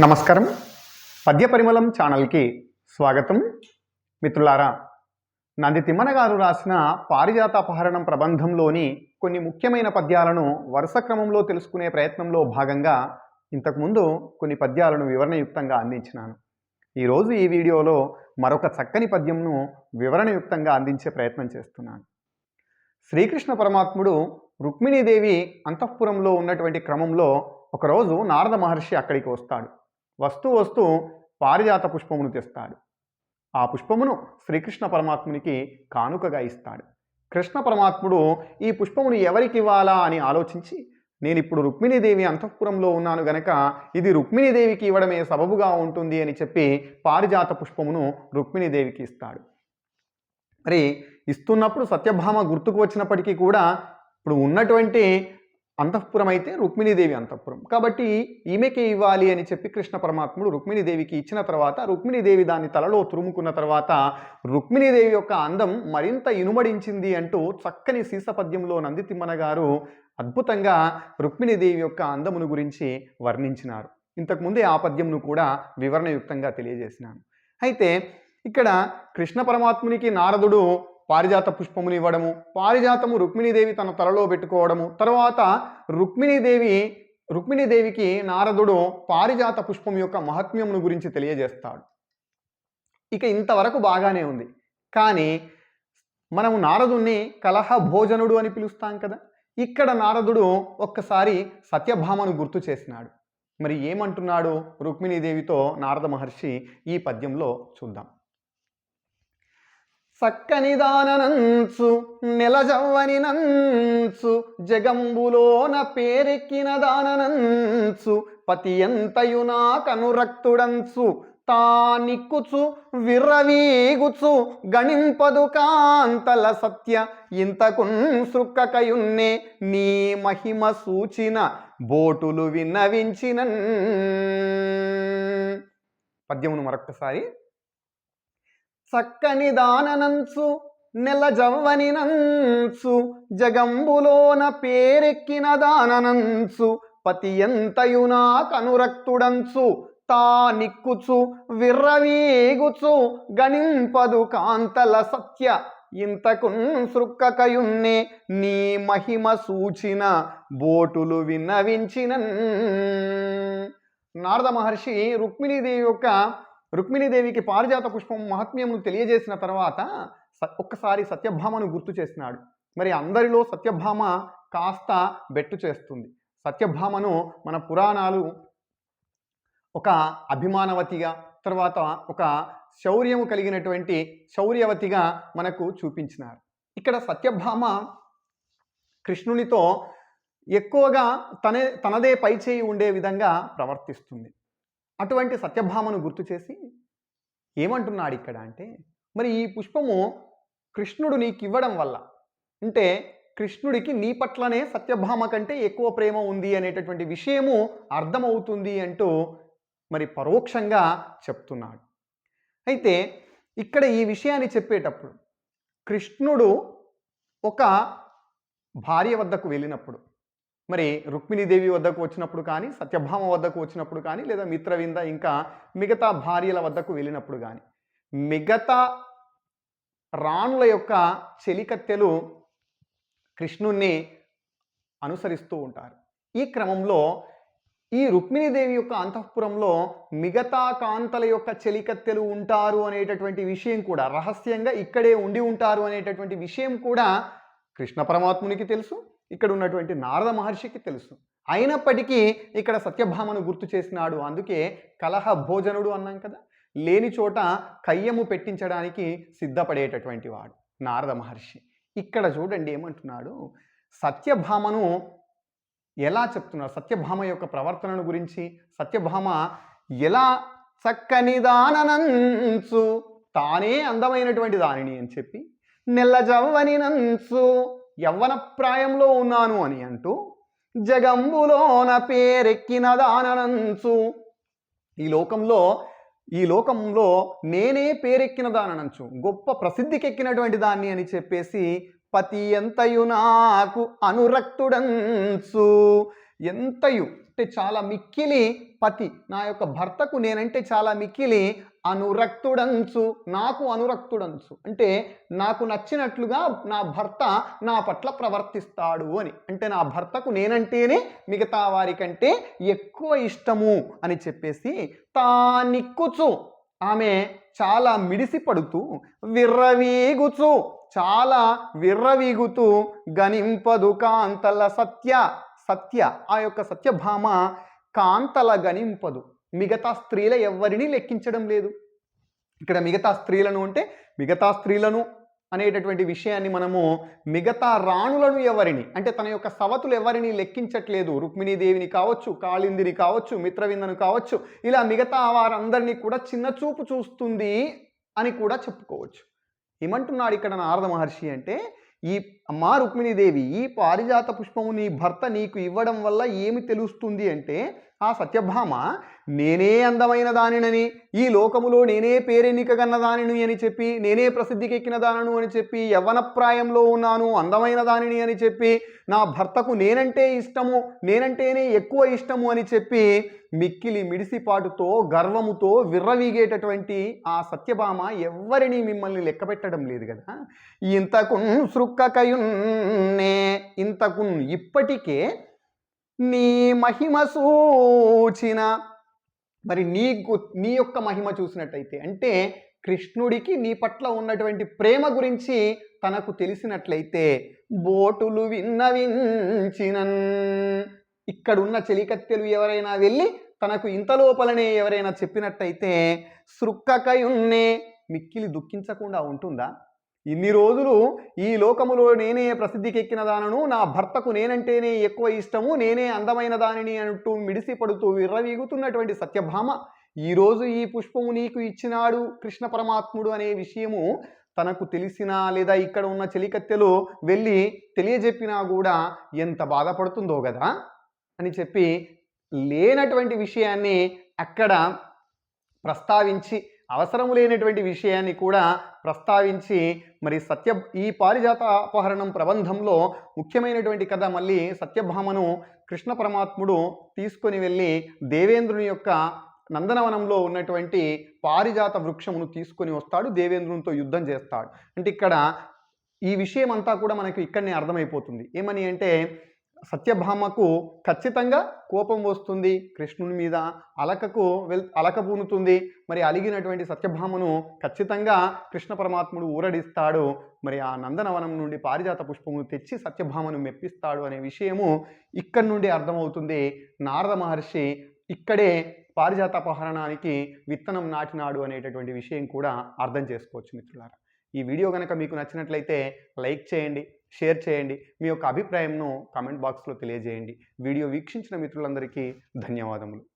నమస్కారం. పద్య పరిమళం ఛానల్కి స్వాగతం. మిత్రులారా నంది తిమ్మన గారు రాసిన పారిజాత అపహరణం ప్రబంధంలోని కొన్ని ముఖ్యమైన పద్యాలను వరుస క్రమంలో తెలుసుకునే ప్రయత్నంలో భాగంగా ఇంతకుముందు కొన్ని పద్యాలను వివరణయుక్తంగా అందించినాను. ఈరోజు ఈ వీడియోలో మరొక చక్కని పద్యంను వివరణయుక్తంగా అందించే ప్రయత్నం చేస్తున్నాను. శ్రీకృష్ణ పరమాత్ముడు రుక్మిణీదేవి అంతఃపురంలో ఉన్నటువంటి క్రమంలో ఒకరోజు నారద మహర్షి అక్కడికి వస్తాడు. వస్తూ వస్తూ పారిజాత పుష్పమును తెస్తాడు. ఆ పుష్పమును శ్రీకృష్ణ పరమాత్మునికి కానుకగా ఇస్తాడు. కృష్ణ పరమాత్ముడు ఈ పుష్పమును ఎవరికి ఇవ్వాలా అని ఆలోచించి నేను ఇప్పుడు రుక్మిణీదేవి అంతఃపురంలో ఉన్నాను గనక ఇది రుక్మిణీదేవికి ఇవ్వడమే సబబుగా ఉంటుంది అని చెప్పి పారిజాత పుష్పమును రుక్మిణీదేవికి ఇస్తాడు. మరి ఇస్తున్నప్పుడు సత్యభామ గుర్తుకు వచ్చినప్పటికీ కూడా ఇప్పుడు ఉన్నటువంటి అంతఃపురం అయితే రుక్మిణీదేవి అంతఃపురం. కాబట్టి ఈమెకే ఇవ్వాలి అని చెప్పి కృష్ణ పరమాత్ముడు రుక్మిణీదేవికి ఇచ్చిన తర్వాత రుక్మిణీదేవి దాన్ని తలలో తురుముకున్న తర్వాత రుక్మిణీదేవి యొక్క అందం మరింత ఇనుమడించింది అంటూ చక్కని సీసపద్యంలో నందితిమ్మన గారు అద్భుతంగా రుక్మిణీదేవి యొక్క అందమును గురించి వర్ణించినారు. ఇంతకుముందే ఆ పద్యంను కూడా వివరణయుక్తంగా తెలియజేసినాను. అయితే ఇక్కడ కృష్ణ పరమాత్మునికి నారదుడు పారిజాత పుష్పములు ఇవ్వడము పారిజాతము రుక్మిణీదేవి తన తలలో పెట్టుకోవడము తర్వాత రుక్మిణీదేవి రుక్మిణీదేవికి నారదుడు పారిజాత పుష్పం యొక్క మహాత్మ్యమును గురించి తెలియజేస్తాడు. ఇక ఇంతవరకు బాగానే ఉంది. కానీ మనము నారదుణ్ణి కలహ భోజనుడు అని పిలుస్తాం కదా ఇక్కడ నారదుడు ఒక్కసారి సత్యభామను గుర్తు చేసినాడు. మరి ఏమంటున్నాడు రుక్మిణీదేవితో నారద మహర్షి ఈ పద్యంలో చూద్దాం. సక్కనిదాననంచు నెలజవ్వని నంచు జగంబులోన పేరెక్కిన దాననంచు పతి ఎంతయు నా కనురక్తుడంచు తానిక్కుచు విర్రవీగుచు గణింపదు కాంతల సత్య ఇంతకున్ సృక్కకయున్నే నీ మహిమ సూచిన బోటులు విన్నవించిన పద్యమును మరొక్కసారి చక్కని దాననంచు నెల జవ్వనినంచు జగంబులోన పేరెక్కిన దాననంచు పతి ఎంతయునా కనురక్తుడంచు తా నిక్కుచు విర్రవీగుచు గణింపదు కాంతల సత్య ఇంతకున్ సృక్కకయున్నే నీ మహిమ సూచిన బోటులు విన్నవించిన నారద మహర్షి రుక్మిణీదేవి యొక్క రుక్మిణీదేవికి పారిజాత పుష్పం మహాత్మ్యమును తెలియజేసిన తర్వాత స- ఒక్కసారి సత్యభామను గుర్తు చేసినాడు. మరి అందరిలో సత్యభామ కాస్త బెట్టు చేస్తుంది. సత్యభామను మన పురాణాలు ఒక అభిమానవతిగా తర్వాత ఒక శౌర్యము కలిగినటువంటి శౌర్యవతిగా మనకు చూపించినారు. ఇక్కడ సత్యభామ కృష్ణునితో ఎక్కువగా తనే తనదే పైచేయి ఉండే విధంగా ప్రవర్తిస్తుంది. అటువంటి సత్యభామను గుర్తు చేసి ఏమంటున్నాడు ఇక్కడ అంటే మరి ఈ పుష్పము కృష్ణుడు నీకు ఇవ్వడం వల్ల అంటే కృష్ణుడికి నీ పట్లనే సత్యభామ కంటే ఎక్కువ ప్రేమ ఉంది అనేటటువంటి విషయము అర్థమవుతుంది అంటూ మరి పరోక్షంగా చెప్తున్నాడు. అయితే ఇక్కడ ఈ విషయాన్ని చెప్పేటప్పుడు కృష్ణుడు ఒక భార్య వద్దకు వెళ్ళినప్పుడు మరి రుక్మిణీదేవి వద్దకు వచ్చినప్పుడు కానీ సత్యభామ వద్దకు వచ్చినప్పుడు కానీ లేదా మిత్రవింద ఇంకా మిగతా భార్యల వద్దకు వెళ్ళినప్పుడు కానీ మిగతా రాణుల యొక్క చెలికత్తెలు కృష్ణుణ్ణి అనుసరిస్తూ ఉంటారు. ఈ క్రమంలో ఈ రుక్మిణీదేవి యొక్క అంతఃపురంలో మిగతా కాంతల యొక్క చెలికత్తెలు ఉంటారు అనేటటువంటి విషయం కూడా రహస్యంగా ఇక్కడే ఉండి ఉంటారు అనేటటువంటి విషయం కూడా కృష్ణ పరమాత్మునికి తెలుసు. ఇక్కడ ఉన్నటువంటి నారద మహర్షికి తెలుసు. అయినప్పటికీ ఇక్కడ సత్యభామను గుర్తు చేసినాడు. అందుకే కలహ భోజనుడు అన్నాం కదా లేని చోట కయ్యము పెట్టించడానికి సిద్ధపడేటటువంటి వాడు నారద మహర్షి. ఇక్కడ చూడండి ఏమంటున్నాడు సత్యభామను ఎలా చెప్తున్నారు? సత్యభామ యొక్క ప్రవర్తనను గురించి సత్యభామ ఎలా చక్కని దాననంచు తానే అందమైనటువంటి దానిని అని చెప్పి నెల్లజవ్వని నంచు యవ్వన ప్రాయంలో ఉన్నాను అని అంటూ జగంబులోన పేరెక్కిన దాననంచు. ఈ లోకంలో ఈ లోకంలో నేనే పేరెక్కిన దాననంచు. గొప్ప ప్రసిద్ధికెక్కినటువంటి దాన్ని అని చెప్పేసి పతి ఎంతయు నాకు అనురక్తుడంచు. ఎంతయు? అంటే చాలా మిక్కిలి పతి. నా యొక్క భర్తకు నేనంటే చాలా మిక్కిలి అనురక్తుడంచు నాకు అనురక్తుడంచు. అంటే నాకు నచ్చినట్లుగా నా భర్త నా పట్ల ప్రవర్తిస్తాడు అని. అంటే నా భర్తకు నేనంటేనే మిగతా వారికంటే ఎక్కువ ఇష్టము అని చెప్పేసి తానిక్కుచు ఆమె చాలా మిడిసి పడుతూ విర్రవీగుచు. చాలా విర్రవీగుతూ గనింపదు కాంతల సత్య సత్య. ఆ యొక్క సత్యభామ కాంతల గణింపదు మిగతా స్త్రీల ఎవరిని లెక్కించడం లేదు. ఇక్కడ మిగతా స్త్రీలను అంటే మిగతా స్త్రీలను అనేటటువంటి విషయాన్ని మనము మిగతా రాణులను ఎవరిని అంటే తన యొక్క సవతులు ఎవరిని లెక్కించట్లేదు. రుక్మిణీదేవిని కావచ్చు కాళిందిని కావచ్చు మిత్రవిందను కావచ్చు. ఇలా మిగతా వారందరినీ కూడా చిన్న చూపు చూస్తుంది అని కూడా చెప్పుకోవచ్చు. ఏమంటున్నాడు ఇక్కడ నారద మహర్షి అంటే ఈ అమ్మా రుక్మిణీదేవి ఈ పారిజాత పుష్పము నీ భర్త నీకు ఇవ్వడం వల్ల ఏమి తెలుస్తుంది అంటే ఆ సత్యభామ నేనే అందమైన దానినని ఈ లోకములో నేనే పేరెన్నికగన్న దానిని అని చెప్పి నేనే ప్రసిద్ధికి ఎక్కిన దానను అని చెప్పి యవ్వనప్రాయంలో ఉన్నాను అందమైన దానిని అని చెప్పి నా భర్తకు నేనంటే ఇష్టము నేనంటేనే ఎక్కువ ఇష్టము అని చెప్పి మిక్కిలి మిడిసిపాటుతో గర్వముతో విర్రవీగేటటువంటి ఆ సత్యభామ ఎవ్వరిని మిమ్మల్ని లెక్క పెట్టడం లేదు కదా. ఇంతకున్ సృక్కకయున్నే ఇంతకున్ ఇప్పటికే నీ మహిమ సూచిన. మరి నీకు నీ యొక్క మహిమ చూసినట్టయితే అంటే కృష్ణుడికి నీ పట్ల ఉన్నటువంటి ప్రేమ గురించి తనకు తెలిసినట్లయితే బోటులు విన్నవించినన్. ఇక్కడున్న చెలికత్తెలు ఎవరైనా వెళ్ళి తనకు ఇంత లోపలనే ఎవరైనా చెప్పినట్టయితే సృక్కకయున్నే మిక్కిలి దుఃఖించకుండా ఉంటుందా? ఇన్ని రోజులు ఈ లోకములో నేనే ప్రసిద్ధికి ఎక్కిన దానను నా భర్తకు నేనంటేనే ఎక్కువ ఇష్టము నేనే అందమైన దానిని అంటూ మిడిసి పడుతూ విర్రవీగుతున్నటువంటి సత్యభామ. ఈరోజు ఈ పుష్పము నీకు ఇచ్చినాడు కృష్ణ పరమాత్ముడు అనే విషయము తనకు తెలిసినా లేదా ఇక్కడ ఉన్న చెలికత్తెలో వెళ్ళి తెలియజెప్పినా కూడా ఎంత బాధపడుతుందో కదా అని చెప్పి లేనటువంటి విషయాన్ని అక్కడ ప్రస్తావించి అవసరము లేనటువంటి విషయాన్ని కూడా ప్రస్తావించి మరి సత్య ఈ పారిజాత అపహరణం ప్రబంధంలో ముఖ్యమైనటువంటి కథ మళ్ళీ సత్యభామను కృష్ణ పరమాత్ముడు తీసుకొని వెళ్ళి దేవేంద్రుని యొక్క నందనవనంలో ఉన్నటువంటి పారిజాత వృక్షమును తీసుకొని వస్తాడు దేవేంద్రునితో యుద్ధం చేస్తాడు. అంటే ఇక్కడ ఈ విషయం అంతా కూడా మనకు ఇక్కడనే అర్థమైపోతుంది. ఏమని అంటే సత్యభామకు ఖచ్చితంగా కోపం వస్తుంది. కృష్ణుని మీద అలకకు వెల్ అలక పూనుతుంది. మరి అలిగినటువంటి సత్యభామను ఖచ్చితంగా కృష్ణ పరమాత్ముడు ఊరడిస్తాడు. మరి ఆ నందనవనం నుండి పారిజాత పుష్పమును తెచ్చి సత్యభామను మెప్పిస్తాడు అనే విషయము ఇక్కడి నుండి అర్థమవుతుంది. నారద మహర్షి ఇక్కడే పారిజాత అపహరణానికి విత్తనం నాటినాడు అనేటటువంటి విషయం కూడా అర్థం చేసుకోవచ్చు మిత్రులారా. ఈ వీడియో కనుక మీకు నచ్చినట్లయితే లైక్ చేయండి షేర్ చేయండి. మీ యొక్క అభిప్రాయంను కామెంట్ బాక్స్లో తెలియజేయండి. వీడియో వీక్షించిన మిత్రులందరికీ ధన్యవాదములు.